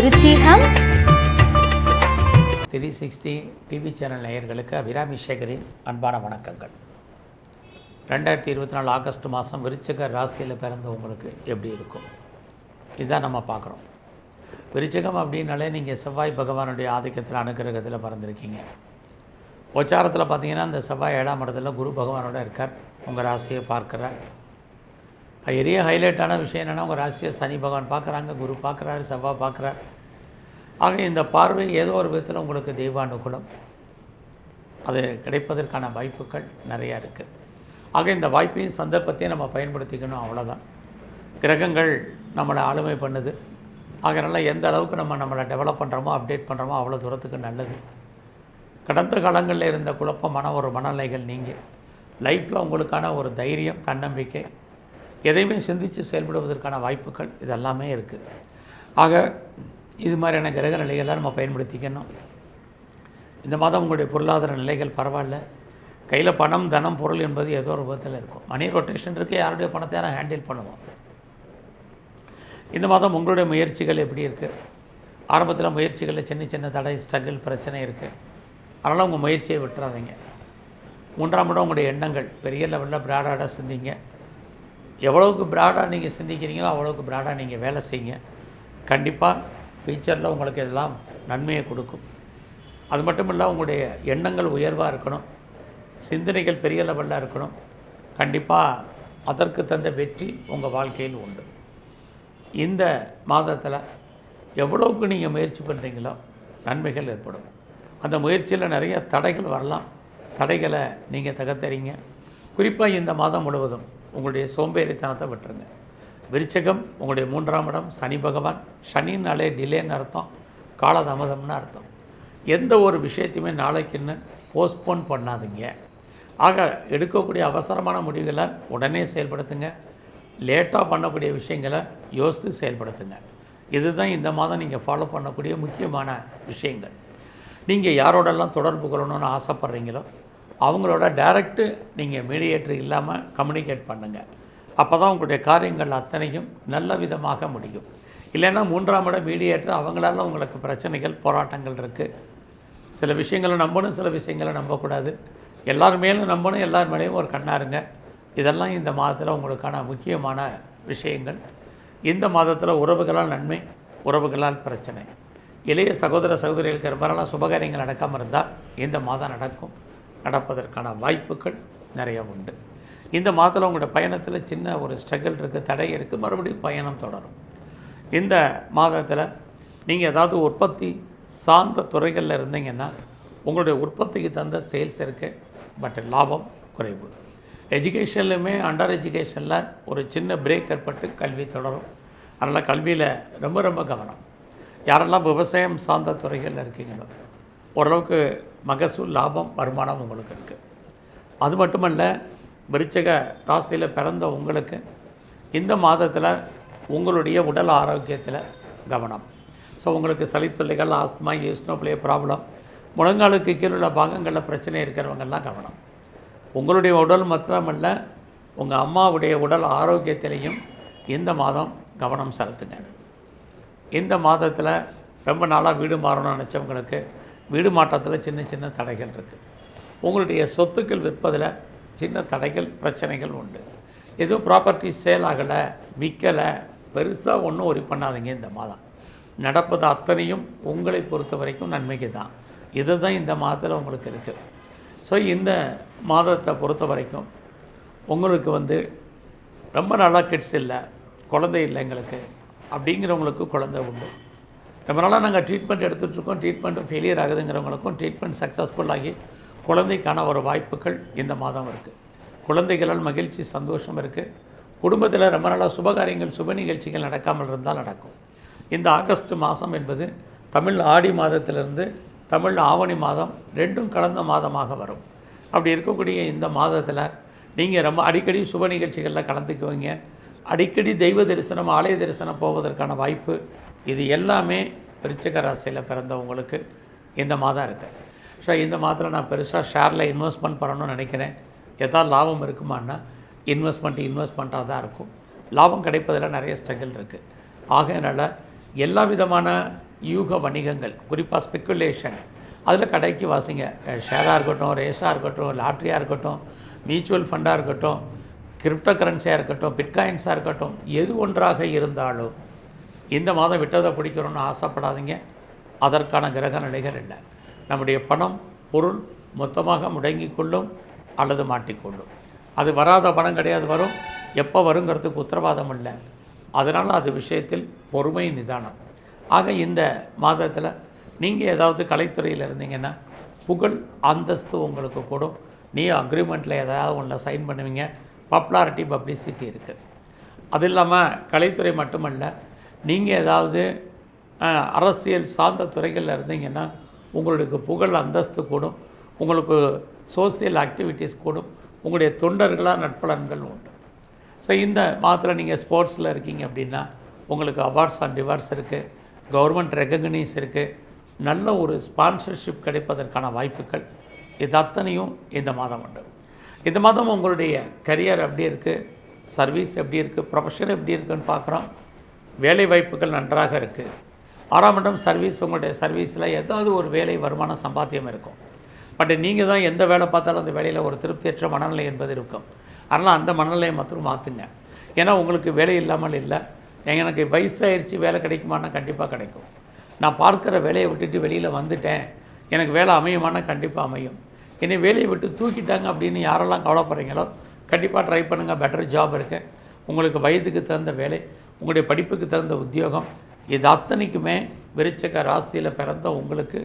விருச்சிகம். Three sixty TV channel நேயர்களுக்கு அபிராமி சேகரின் அன்பான வணக்கங்கள். ரெண்டாயிரத்தி இருபத்தி நாலு ஆகஸ்ட் மாதம் விருச்சக ராசியில் பிறந்தவங்களுக்கு எப்படி இருக்கும்? இதுதான் நம்ம பார்க்குறோம். விருச்சகம் அப்படின்னாலே நீங்கள் செவ்வாய் பகவானுடைய ஆதிக்கத்தில் அனுகிரகத்தில் பிறந்திருக்கீங்க. உச்சாரத்தில் பார்த்தீங்கன்னா அந்த செவ்வாய் ஏழாம் இடத்துல குரு பகவானோட இருக்கார். உங்கள் ராசியை பார்க்குறார். பெரிய ஹைலைட்டான விஷயம் என்னென்னா உங்கள் ராசியை சனி பகவான் பார்க்குறாங்க குரு பார்க்குறாரு செவ்வாய் பார்க்குறார். ஆக இந்த பார்வை ஏதோ ஒரு விதத்தில் உங்களுக்கு தெய்வானுகூலம். அது கிடைப்பதற்கான வாய்ப்புகள் நிறையா இருக்குது ஆக இந்த வாய்ப்பையும் சந்தர்ப்பத்தையும் நம்ம பயன்படுத்திக்கணும் அவ்வளோதான் கிரகங்கள் நம்மளை ஆளுமை பண்ணுது. ஆகைனால எந்த அளவுக்கு நம்ம நம்மளை டெவலப் பண்ணுறோமோ அப்டேட் பண்ணுறோமோ அவ்வளோ தூரத்துக்கு நல்லது. கடந்த காலங்களில் இருந்த குழப்பமான ஒரு மனநிலைகள் நீங்கி லைஃப்பில் உங்களுக்கான ஒரு தைரியம் தன்னம்பிக்கை எதையுமே சிந்தித்து செயல்படுவதற்கான வாய்ப்புகள் இதெல்லாமே இருக்குது ஆக இது மாதிரியான கிரக நிலைகளை நம்ம பயன்படுத்திக்கணும். இந்த மாதம் உங்களுடைய பொருளாதார நிலைகள் பரவாயில்ல. கையில் பணம் தனம் பொருள் என்பது ஏதோ ஒரு விதத்தில் இருக்கும். மணி ரொட்டேஷன் இருக்குது யாருடைய பணத்தை நான் ஹேண்டில் பண்ணுவோம். இந்த மாதம் உங்களுடைய முயற்சிகள் எப்படி இருக்குது ஆரம்பத்தில் முயற்சிகளில் சின்ன சின்ன தடை ஸ்ட்ரகிள் பிரச்சனை இருக்குது அதனால் உங்கள் முயற்சியை விட்டுறாதீங்க. மூன்றாம் இடம் உங்களுடைய எண்ணங்கள். பெரிய லெவலில் பிராடாக சிந்திங்க. எவ்வளவுக்கு பிராடாக நீங்கள் சிந்திக்கிறீங்களோ அவ்வளோக்கு பிராடாக நீங்கள் வேலை செய்யுங்க. கண்டிப்பாக ஃபியூச்சரில் உங்களுக்கு இதெல்லாம் நன்மையை கொடுக்கும். அது மட்டும் இல்லை உங்களுடைய எண்ணங்கள் உயர்வாக இருக்கணும். சிந்தனைகள் பெரிய லெவலில் இருக்கணும். கண்டிப்பாக அதற்கு தந்த வெற்றி உங்கள் வாழ்க்கையில் உண்டு. இந்த மாதத்தில் எவ்வளோக்கு நீங்கள் முயற்சி பண்ணுறீங்களோ நன்மைகள் ஏற்படும். அந்த முயற்சியில் நிறைய தடைகள் வரலாம். தடைகளை நீங்கள் தகர்த்தறீங்க. குறிப்பாக இந்த மாதம் முழுவதும் உங்களுடைய சோம்பேறித்தனத்தை விட்டுருங்க. விருச்சகம் உங்களுடைய மூன்றாம் இடம் சனி பகவான். சனினாலே டிலேன்னு அர்த்தம் காலதாமதம்னு அர்த்தம். எந்த ஒரு விஷயத்தையுமே நாளைக்குன்னு போஸ்ட்போன் பண்ணாதீங்க. ஆக எடுக்கக்கூடிய அவசரமான முடிவுகளை உடனே செயல்படுத்துங்க. லேட்டாக பண்ணக்கூடிய விஷயங்களை யோசித்து செயல்படுத்துங்க. இதுதான் இந்த மாதம் நீங்கள் ஃபாலோ பண்ணக்கூடிய முக்கியமான விஷயங்கள். நீங்கள் யாரோடெல்லாம் தொடர்பு கொள்ளணும்னு ஆசைப்பட்றீங்களோ அவங்களோட டைரக்டு நீங்கள் மீடியேட்டர் இல்லாமல் கம்யூனிகேட் பண்ணுங்கள் அப்போ தான் உங்களுடைய காரியங்கள் அத்தனையும் நல்ல விதமாக முடியும். இல்லைன்னா மூன்றாம் இடம் மீடியேட்டர் அவங்களால உங்களுக்கு பிரச்சனைகள் போராட்டங்கள் இருக்குது சில விஷயங்களை நம்பணும் சில விஷயங்களை நம்பக்கூடாது. எல்லார் மேலும் நம்பணும் எல்லார் மேலேயும் ஒரு கண்ணாருங்க இதெல்லாம் இந்த மாதத்தில் உங்களுக்கான முக்கியமான விஷயங்கள். இந்த மாதத்தில் உறவுகளால் நன்மை உறவுகளால் பிரச்சனை. இளைய சகோதர சகோதரிகளுக்கு ரொம்பலாம் சுபகாரியங்கள் நடக்காமல் இருந்தால் இந்த மாதம் நடக்கும். நடப்பதற்கான வாய்ப்புகள் நிறைய உண்டு. இந்த மாதத்தில் உங்களோட பயணத்தில் சின்ன ஒரு ஸ்ட்ரகிள் இருக்குது தடை இருக்குது மறுபடியும் பயணம் தொடரும். இந்த மாதத்தில் நீங்கள் ஏதாவது உற்பத்தி சார்ந்த துறைகளில் இருந்தீங்கன்னா உங்களுடைய உற்பத்திக்கு தந்த சேல்ஸ் இருக்குது பட் லாபம் குறைவு. எஜுகேஷன்லையுமே அண்டர் எஜுகேஷனில் ஒரு சின்ன பிரேக் ஏற்பட்டு கல்வி தொடரும். அதனால் கல்வியில் ரொம்ப ரொம்ப கவனம். யாரெல்லாம் விவசாயம் சார்ந்த துறைகளில் இருக்கீங்களோ ஓரளவுக்கு மகசூல் லாபம் வருமானம் உங்களுக்கு இருக்குது அது மட்டுமல்ல விருச்சக ராசியில் பிறந்த உங்களுக்கு இந்த மாதத்தில் உங்களுடைய உடல் ஆரோக்கியத்தில் கவனம். ஸோ உங்களுக்கு சளித்தொல்லைகள் ஆஸ்துமா யூஸ்னோப்ளே ப்ராப்ளம் முழங்காலுக்கு கீழே உள்ள பாகங்களில் பிரச்சனை இருக்கிறவங்கெல்லாம் கவனம். உங்களுடைய உடல் மாத்திரமல்ல உங்கள் அம்மாவுடைய உடல் ஆரோக்கியத்திலையும் இந்த மாதம் கவனம் செலுத்துங்க. இந்த மாதத்தில் ரொம்ப நாளாக வீடு மாறணும்னு நினச்சவங்களுக்கு வீடு மாற்றத்தில் சின்ன சின்ன தடைகள் இருக்குது உங்களுடைய சொத்துக்கள் விற்பதில் சின்ன தடைகள் பிரச்சனைகள் உண்டு. எதுவும் ப்ராப்பர்ட்டி சேல் ஆகலை விற்கலை பெருசாக ஒன்றும் ஒரி பண்ணாதீங்க இந்த மாதம். நடப்பது அத்தனையும் உங்களை பொறுத்த வரைக்கும் நன்மைக்கு தான். இதுதான் இந்த மாதத்தில் உங்களுக்கு இருக்குது ஸோ இந்த மாதத்தை பொறுத்த வரைக்கும் உங்களுக்கு வந்து ரொம்ப நாளாக கிட்ஸ் இல்லை குழந்தை இல்லை எங்களுக்கு அப்படிங்கிறவங்களுக்கு குழந்தை உண்டு. ரொம்ப நாளாக நாங்கள் ட்ரீட்மெண்ட் எடுத்துகிட்ருக்கோம் ட்ரீட்மெண்ட்டும் ஃபெயிலியர் ஆகுதுங்கிறவங்களுக்கும் ட்ரீட்மெண்ட் சக்ஸஸ்ஃபுல் ஆகி குழந்தைக்கான ஒரு வாய்ப்புகள் இந்த மாதம் இருக்குது குழந்தைகளால் மகிழ்ச்சி சந்தோஷம் இருக்குது குடும்பத்தில் ரொம்ப நாளாக சுபகாரியங்கள் சுப நிகழ்ச்சிகள் நடக்காமல் இருந்தால் நடக்கும். இந்த ஆகஸ்ட் மாதம் என்பது தமிழ் ஆடி மாதத்திலிருந்து தமிழ் ஆவணி மாதம் ரெண்டும் கலந்த மாதமாக வரும். அப்படி இருக்கக்கூடிய இந்த மாதத்தில் நீங்கள் ரொம்ப அடிக்கடி சுப நிகழ்ச்சிகளில் கலந்துக்குவீங்க. அடிக்கடி தெய்வ தரிசனம் ஆலய தரிசனம் போவதற்கான வாய்ப்பு இது எல்லாமே விருச்சிக ராசியில் பிறந்தவங்களுக்கு இந்த மாதம் இருக்குது ஸோ இந்த மாதத்தில் நான் பெருசாக ஷேரில் இன்வெஸ்ட்மெண்ட் பண்ணணும்னு நினைக்கிறேன். எதாவது லாபம் இருக்குமான்னா இன்வெஸ்ட்மெண்ட் இன்வெஸ்ட்மெண்ட்டாக தான் இருக்கும். லாபம் கிடைப்பதில் நிறைய ஸ்ட்ரகிள் இருக்குது ஆகையினால் எல்லா விதமான யூக வணிகங்கள் குறிப்பாக ஸ்பெக்குலேஷன் அதில் கடைக்கு வாசிங்க. ஷேராக இருக்கட்டும் ரேஸாக இருக்கட்டும் லாட்ரியாக இருக்கட்டும் மியூச்சுவல் ஃபண்டாக இருக்கட்டும் கிரிப்டோ கரன்சியாக இருக்கட்டும் பிட்காயின்ஸாக இருக்கட்டும் எது ஒன்றாக இருந்தாலும் இந்த மாதம் விட்டதை பிடிக்கிறோன்னு ஆசைப்படாதீங்க. அதற்கான கிரக நிலைகள் இல்லை நம்முடைய பணம் பொருள் மொத்தமாக முடங்கி கொள்ளும் அல்லது மாட்டிக்கொள்ளும் அது வராத பணம் கிடையாது வரும். எப்போ வருங்கிறதுக்கு உத்தரவாதம் இல்லை. அதனால் அது விஷயத்தில் பொறுமை நிதானம். ஆக இந்த மாதத்தில் நீங்கள் ஏதாவது கலைத்துறையில் இருந்தீங்கன்னா புகழ் அந்தஸ்து உங்களுக்கு கூடும். நீ அக்ரிமெண்ட்டில் ஏதாவது ஒன்றில் சைன் பண்ணுவீங்க பாப்புலாரிட்டி பப்ளிசிட்டி இருக்குது அது இல்லாமல் கலைத்துறை மட்டுமல்ல நீங்கள் ஏதாவது அரசியல் சார்ந்த துறைகளில் இருந்தீங்கன்னா உங்களுக்கு புகழ் அந்தஸ்து கூடும். உங்களுக்கு சோசியல் ஆக்டிவிட்டீஸ் கூடும். உங்களுடைய தொண்டர்களாக நட்பலன்கள் உண்டு. ஸோ இந்த மாதத்தில் நீங்கள் ஸ்போர்ட்ஸில் இருக்கீங்க அப்படின்னா உங்களுக்கு அவார்ட்ஸ் அண்ட் ரிவார்ட்ஸ் இருக்குது கவர்மெண்ட் ரெகக்னைஸ் இருக்குது நல்ல ஒரு ஸ்பான்சர்ஷிப் கிடைப்பதற்கான வாய்ப்புகள் இது அத்தனையும் இந்த மாதம் உண்டு. இந்த மாதம் உங்களுடைய கரியர் எப்படி இருக்குது சர்வீஸ் எப்படி இருக்குது ப்ரொஃபஷன் எப்படி இருக்குன்னு பார்க்குறோம். வேலை வாய்ப்புகள் நன்றாக இருக்குது ஆறாம் இடம் சர்வீஸ் உங்களுடைய சர்வீஸில் ஏதாவது ஒரு வேலை வருமான சம்பாத்தியம் இருக்கும். பட் நீங்கள் தான் எந்த வேலை பார்த்தாலும் அந்த வேலையில் ஒரு திருப்தியற்ற மனநிலை என்பது இருக்கும். அதனால் அந்த மனநிலையை மாத்திரம் மாற்றுங்க ஏன்னா உங்களுக்கு வேலை இல்லாமல் இல்லை. எனக்கு வயசாகிடுச்சு வேலை கிடைக்குமானா கண்டிப்பாக கிடைக்கும். நான் பார்க்குற வேலையை விட்டுட்டு வெளியில் வந்துட்டேன். எனக்கு வேலை அமையுமானா கண்டிப்பாக அமையும். என்னை வேலையை விட்டு தூக்கிட்டாங்க அப்படின்னு யாரெல்லாம் கவலைப்படுறீங்களோ கண்டிப்பாக ட்ரை பண்ணுங்கள் பெட்டர் ஜாப் இருக்குது உங்களுக்கு வயதுக்கு தகுந்த வேலை உங்களுடைய படிப்புக்கு தகுந்த உத்தியோகம் இது அத்தனைக்குமே விருச்சக ராசியில் பிறந்த உங்களுக்கு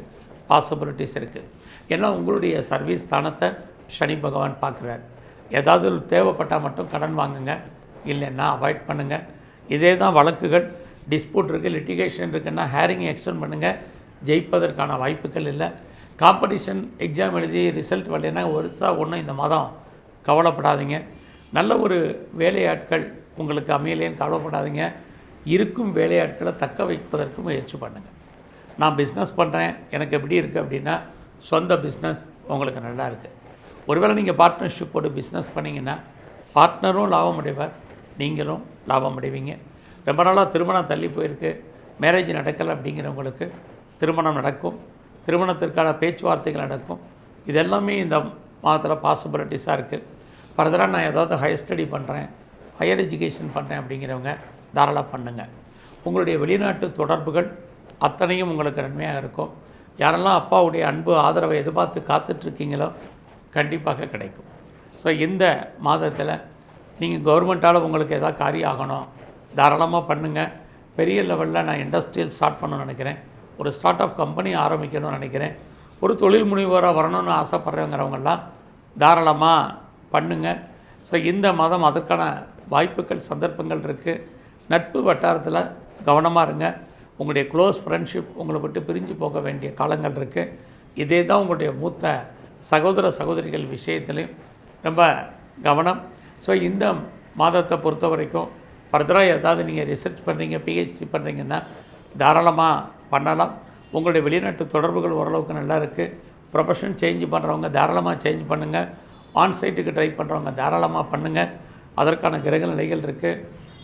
பாசிபிலிட்டிஸ் இருக்குது ஏன்னா உங்களுடைய சர்வீஸ் ஸ்தானத்தை சனி பகவான் பார்க்குறார். ஏதாவது தேவைப்பட்டால் மட்டும் கடன் வாங்குங்க. இல்லைன்னா அவாய்ட் பண்ணுங்கள் இதே தான் வழக்குகள். டிஸ்பியூட் இருக்குது லிட்டிகேஷன் இருக்குன்னா ஹேரிங் எக்ஸ்டெண்ட் பண்ணுங்கள் ஜெயிப்பதற்கான வாய்ப்புகள் இல்லை. காம்படிஷன் எக்ஸாம் எழுதி ரிசல்ட் வரலைன்னா ஒருசா ஒன்றும் இந்த மாதம் கவலைப்படாதீங்க. நல்ல ஒரு வேலையாட்கள் உங்களுக்கு அமையலேன்னு கவலைப்படாதீங்க. இருக்கும் வேலையாட்களை தக்க வைப்பதற்கு முயற்சி பண்ணுங்கள் நான் பிஸ்னஸ் பண்ணுறேன் எனக்கு எப்படி இருக்குது அப்படின்னா சொந்த பிஸ்னஸ் உங்களுக்கு நல்லா இருக்குது ஒருவேளை நீங்கள் பார்ட்னர்ஷிப் போட்டு பிஸ்னஸ் பண்ணிங்கன்னா பார்ட்னரும் லாபம் அடைவார் நீங்களும் லாபம் அடைவீங்க. ரொம்ப நாளாக திருமணம் தள்ளி போயிருக்கு. மேரேஜ் நடக்கலை அப்படிங்கிறவங்களுக்கு திருமணம் நடக்கும். திருமணத்திற்கான பேச்சுவார்த்தைகள் நடக்கும். இது எல்லாமே இந்த மாதத்தில் பாசிபிலிட்டிஸாக இருக்குது ஃபர்தராக நான் ஏதாவது ஹையர் ஸ்டடி பண்ணுறேன் ஹையர் எஜுகேஷன் பண்ணுறேன் அப்படிங்கிறவங்க தாராளம் பண்ணுங்கள் உங்களுடைய வெளிநாட்டு தொடர்புகள் அத்தனையும் உங்களுக்கு நன்மையாக இருக்கும். யாரெல்லாம் அப்பாவுடைய அன்பு ஆதரவை எதிர்பார்த்து காத்துட்ருக்கீங்களோ கண்டிப்பாக கிடைக்கும். ஸோ இந்த மாதத்தில் நீங்கள் கவர்மெண்ட்டால் உங்களுக்கு எதாவது காரியம் ஆகணும் தாராளமாக பண்ணுங்கள் பெரிய லெவலில் நான் இண்டஸ்ட்ரியல் ஸ்டார்ட் பண்ணணும்னு நினைக்கிறேன். ஒரு ஸ்டார்ட் அப் கம்பெனி ஆரம்பிக்கணும்னு நினைக்கிறேன். ஒரு தொழில் முனைவோராக வரணும்னு ஆசைப்பட்றவங்கிறவங்கெல்லாம் தாராளமாக பண்ணுங்கள் ஸோ இந்த மாதம் அதற்கான வாய்ப்புகள் சந்தர்ப்பங்கள் இருக்குது நட்பு வட்டாரத்தில் கவனமாக இருங்க. உங்களுடைய க்ளோஸ் ஃப்ரெண்ட்ஷிப் உங்களை விட்டு பிரிஞ்சு போக வேண்டிய காலங்கள் இருக்குது இதே தான் உங்களுடைய மூத்த சகோதர சகோதரிகள் விஷயத்துலையும் ரொம்ப கவனம். ஸோ இந்த மாதத்தை பொறுத்த வரைக்கும் ஃபர்தராக ஏதாவது நீங்கள் ரிசர்ச் பண்ணுறீங்க பிஹெச்டி பண்ணுறீங்கன்னா தாராளமாக பண்ணலாம். உங்களுடைய வெளிநாட்டு தொடர்புகள் ஓரளவுக்கு நல்லா இருக்குது ப்ரொஃபஷன் சேஞ்ச் பண்ணுறவங்க தாராளமாக சேஞ்ச் பண்ணுங்கள் ஆன் சைட்டுக்கு ட்ரை பண்ணுறவங்க தாராளமாக பண்ணுங்கள் அதற்கான கிரக நிலைகள் இருக்குது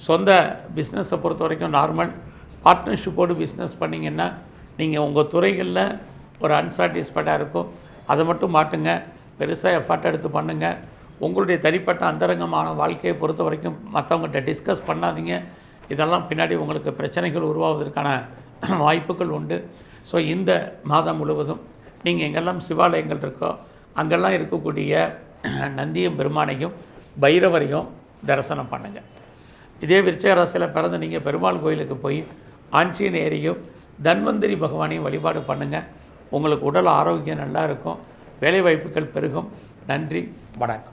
சொந்த பிஸ்னஸை பொறுத்த வரைக்கும் நார்மல் பார்ட்னர்ஷிப்போடு பிஸ்னஸ் பண்ணிங்கன்னா நீங்கள் உங்கள் துறைகளில் ஒரு அன்சாட்டிஸ்ஃபைடாக இருக்கும். அதை மட்டும் மாட்டுங்க. பெருசாக எஃபர்ட் எடுத்து பண்ணுங்கள் உங்களுடைய தனிப்பட்ட அந்தரங்கமான வாழ்க்கையை பொறுத்த வரைக்கும் மற்றவங்ககிட்ட டிஸ்கஸ் பண்ணாதீங்க. இதெல்லாம் பின்னாடி உங்களுக்கு பிரச்சனைகள் உருவாவதற்கான வாய்ப்புகள் உண்டு. ஸோ இந்த மாதம் முழுவதும் நீங்கள் எங்கெல்லாம் சிவாலயங்கள் இருக்கோ அங்கெல்லாம் இருக்கக்கூடிய நந்தியும் பெருமானையும் பைரவரையும் தரிசனம் பண்ணுங்கள் இதே விருச்சகராசியில் பிறந்து நீங்கள் பெருமாள் கோயிலுக்கு போய் ஆஞ்சநேயரையும் தன்வந்திரி பகவானையும் வழிபாடு பண்ணுங்கள் உங்களுக்கு உடல் ஆரோக்கியம் நல்லா இருக்கும். வேலைவாய்ப்புகள் பெருகும். நன்றி. வணக்கம்.